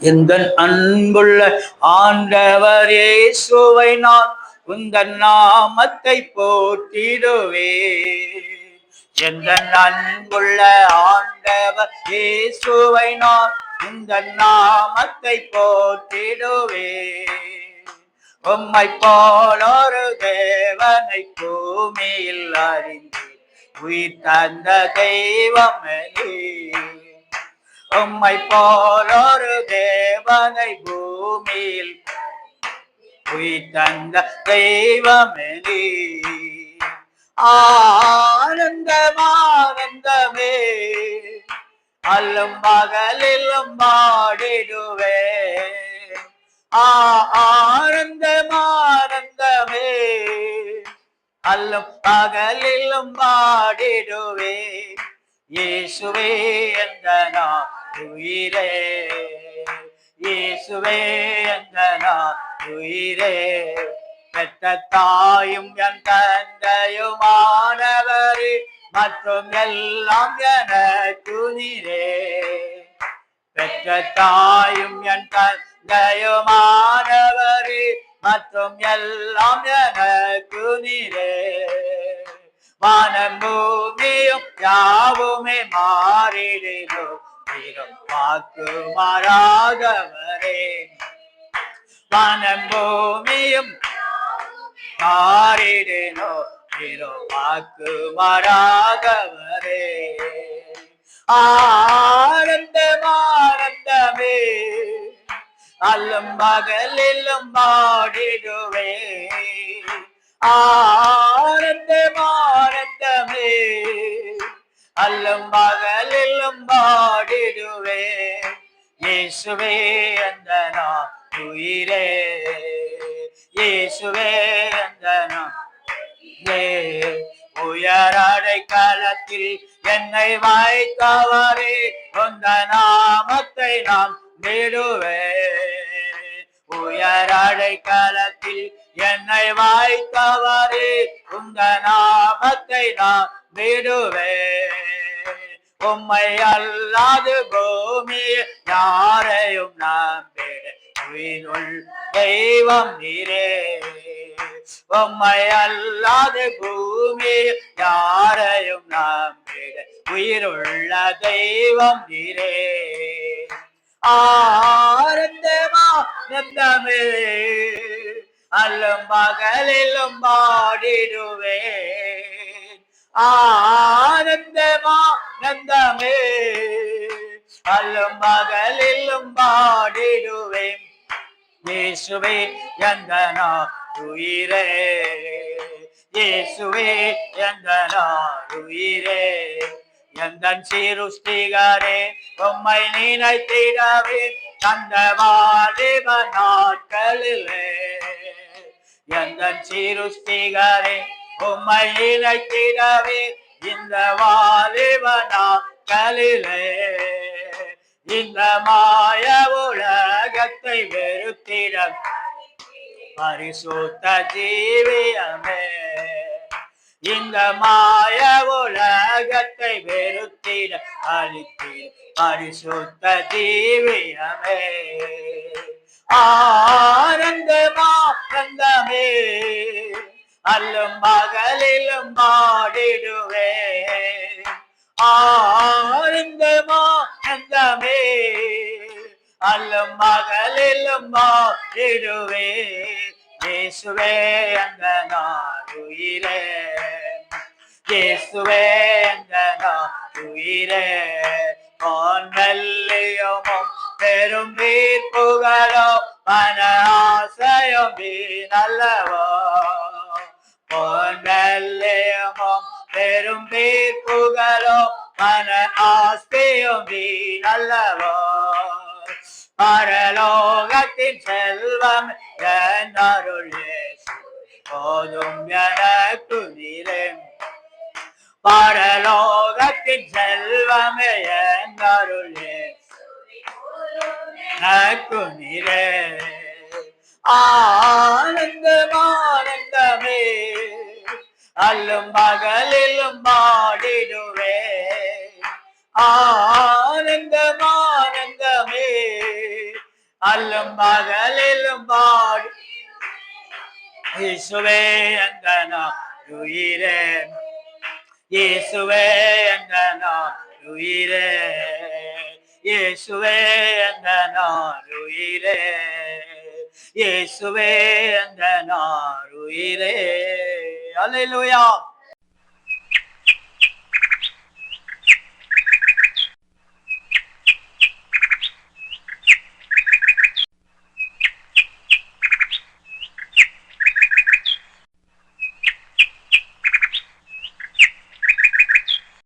எந்த அன்புள்ள ஆண்டவர் இயேசுவை நான் உந்தன் நாமத்தை போற்றிடுவே. எந்த அன்புள்ள ஆண்டவர் இயேசுவை நான் உந்தன் நாமத்தை போற்றிடுவே. உம்மை போலொரு தேவனை பூமியில் அறிந்து உயிர் தந்த தெய்வமே உம்மை போலொரு தேவனை பூமியில் உயிர் தந்த தெய்வமே ஆனந்தமானந்தமே அல்லும் பகலிலும் பாடிடுவே. ஆனந்தமானந்தமே அல்லும் பகலிலும் பாடிடுவே. இயேசுவே என்ற நான் உயிரே இயேசுவே எங்கனா உயிரே. பெற்ற தாயும் என் தந்தையுமானவரே மற்றும் எல்லாம் என துணிரே பெற்ற தாயும் என் தந்தையுமானவரே மற்றும் எல்லாம் என துணிரே வானம் பூமியும் யாவுமே மாறிடினோ வீரம் வாக்கு மாறாதவரே வானம் பூமியும் மாறிடினோ வீரம் வாக்கு மாறாதவரே ஆனந்தமானந்தமே அல்லும் பகலிலும் பாடிடுவே ஆனந்தமானந்தமே அல்லும் பகலில் பகலிலும் பாடிடுவே இயேசுவே அந்த நான் உயிரே. இயேசுவே அந்த நான் உயரடை காலத்தில் என்னை வாய்த்தவரே. உந்த நாமத்தை நாம் விடுவே உயரடை காலத்தில் என்னை வாய்த்தவரே. உந்த நாமத்தை நான் விடுவேன். உம்மை அல்லாது பூமி யாரையும் நம்பிட உயிருள் தெய்வம் நீரே. உம்மை அல்லாது பூமி யாரையும் நம்பிட உயிருள்ள தெய்வம் நீரே. ஆரந்தமா நந்தமே அல்லும் பகலிலும் பாடிடுவே. ஆனந்தமா நந்தமே. அல்லும் பகலிலும் பாடிடுவேன். இயேசுவே எந்தனா உயிரே. இயேசுவே எந்தனா உயிரே. எந்தன் சீருஷ்டிகரே உம்மை நினைத்திடவே அந்த வாலிப நாட்களிலே. எந்தன் சீருஷ்டிகரே உம்மை நினைத்திடவே இந்த வாலிப கலிலே. இந்த மாய உலகத்தை வெறுத்திடம் பரிசுத்த ஜீவியமே. இந்த மாய உலகத்தை வெறுத்திட அழித்திட பரிசுத்த ஜீவியமே. ஆனந்தமா கந்தமே அல்லும் பகலிலும் பாடிடுவே. ஆனந்தமானந்தமே அல்லும் பகலிலும் பாடிடுவே. இயேசுவே அந்த நான் உயிரே இயேசுவே அந்த நான் உயிரே பொன்னல்லியமும் பெரும் வீர்ப்புகளோ மன ஆசையும் நல்லவோ பொன்னல்லியமும் பெரும் புகழோ மன ஆஸ்தியும் நல்லவோ பரலோகத்தின் செல்வம் என் அருள் போதும் எனக்கு நிலம் பரலோகத்தின் செல்வமே என் அருள் எனக்கு நிலே ஆனந்தமானந்தமே அல்லும் பகலிலும் பாடிடுவே. ஆனந்தமானந்தமே அல்லும் பகலிலும் பாடி. இயேசுவே எங்க உயிரே இயேசுவே எங்க உயிரே இயேசுவே எங்க உயிரே இயேசுவே எங்க உயிரே அலையிலோயா